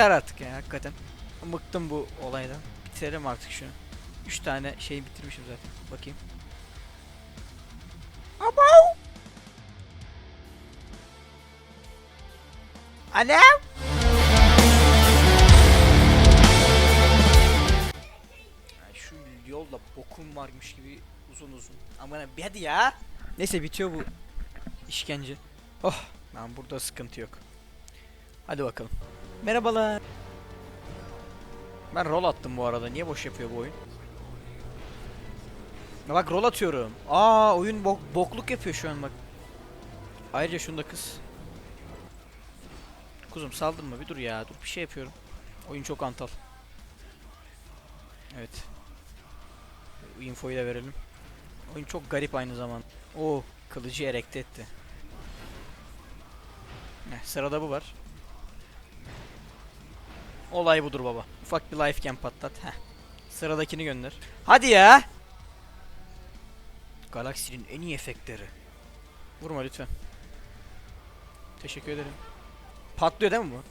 yeter artık ya hakikaten. Bıktım bu olaydan. Bitirelim artık şunu. 3 tane şey bitirmişim zaten. Bakayım. Abo! Annem! Şu yolda bokum varmış gibi uzun uzun. Aman bir hadi ya. Neyse bitiyor bu işkence. Oh, lan burada sıkıntı yok. Hadi bakalım. Merhabalar. Ben rol attım bu arada. Niye boş yapıyor bu oyun? Ya bak rol atıyorum. Aa oyun bok bokluk yapıyor şu an bak. Ayrıca şunu da kız. Kuzum saldın mı? Bir dur ya. Dur bir şey yapıyorum. Oyun çok antal. Evet. İnfoyu da verelim. Oyun çok garip aynı zaman. O kılıcı erekte etti. Heh, sırada bu var. Olay budur baba. Ufak bir life cam patlat. Heh. Sıradakini gönder. Hadi ya. Galaksinin en iyi efektleri. Vurma lütfen. Teşekkür ederim. Patlıyor değil mi bu?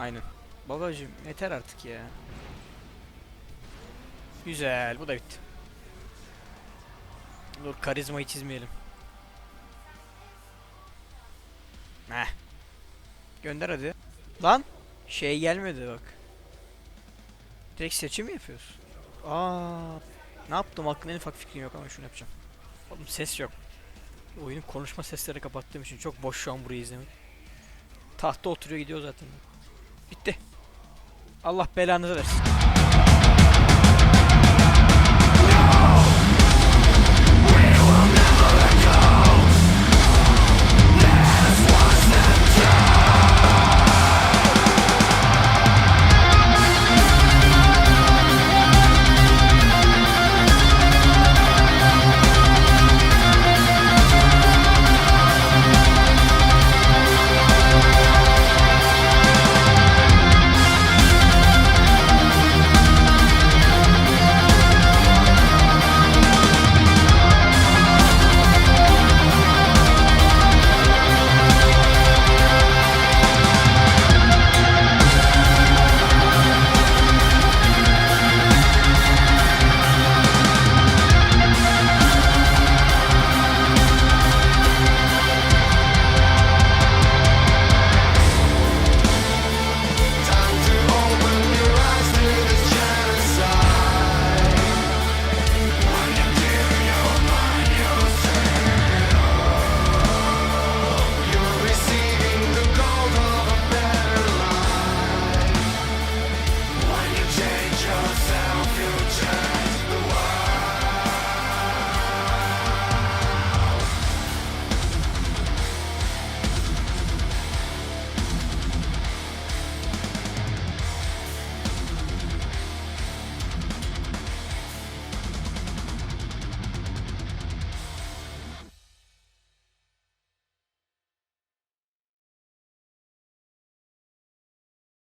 Aynen. Babacım yeter artık ya. Güzel bu da bitti. Dur karizmayı çizmeyelim. Heh. Gönder hadi. Lan şey gelmedi bak. Direkt seçim mi yapıyoruz? Aa, ne yaptım aklımda en ufak fikrim yok ama şunu yapacağım. Oğlum ses yok. Oyunun konuşma sesleri kapattığım için çok boş şu an burayı izlemek. Tahta oturuyor gidiyor zaten. Bitti. Allah belanızı versin.